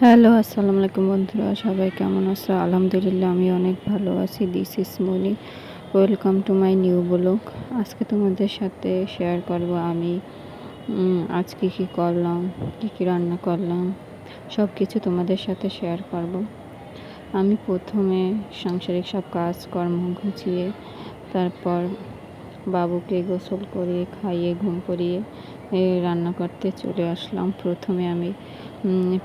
Hello আসসালামু আলাইকুম বন্ধুরা সবাই কেমন আছো? আলহামদুলিল্লাহ আমি অনেক ভালো আছি। This is Moni welcome to my new blog আজকে তোমাদের সাথে শেয়ার করব আমি আজকে কি করলাম কি কি রান্না করলাম সব কিছু তোমাদের সাথে শেয়ার করব। আমি প্রথমে সাংসারিক সব কাজকর্ম গুছিয়ে তারপর বাবুকে গোসল করিয়ে খাইয়ে ঘুম এ, রান্না করতে চলে আসলাম। প্রথমে আমি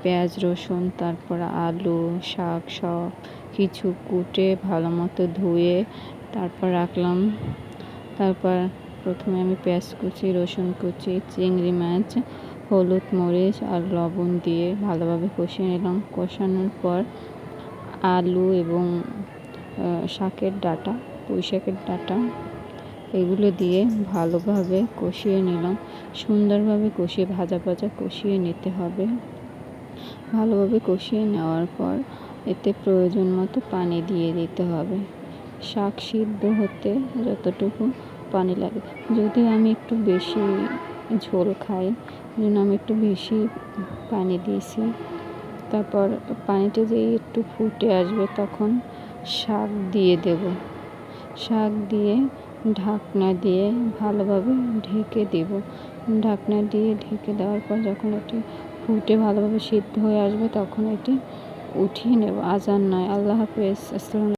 পেঁয়াজ, রসুন, তারপর আলু, শাক সব কিছু কুটে ভালো মতো ধুয়ে তারপর রাখলাম। তারপর প্রথমে আমি পেঁয়াজ কুচি, রসুন কুচি, চিংড়ি মাছ, হলুদ মরিচ আর লবণ দিয়ে ভালোভাবে কষিয়ে নিলাম। কষানোর পর আলু এবং শাকের ডাটা, পুঁই শাকের ডাটা এগুলো দিয়ে ভালোভাবে কষিয়ে নিলাম। সুন্দরভাবে কষিয়ে, ভাজা ভাজা কষিয়ে নিতে হবে। ভালোভাবে কষিয়ে নেওয়ার পর এতে প্রয়োজন মতো পানি দিয়ে দিতে হবে। শাক সিদ্ধ হতে যতটুকু পানি লাগে। যদি আমি একটু বেশি ঝোল খাই জন্য আমি একটু বেশি পানি দিয়েছি, তারপর পানিটা যেই একটু ফুটে আসবে তখন শাক দিয়ে দেব। শাক দিয়ে ঢাকনা দিয়ে ভালোভাবে ঢেকে দেব। ঢাকনা দিয়ে ঢেকে দেওয়ার পর যখন এটি ফুটে ভালোভাবে সিদ্ধ হয়ে আসবে তখন এটি উঠিয়ে নেব। আজান নয়। আল্লাহ হাফেজ। আসসালাম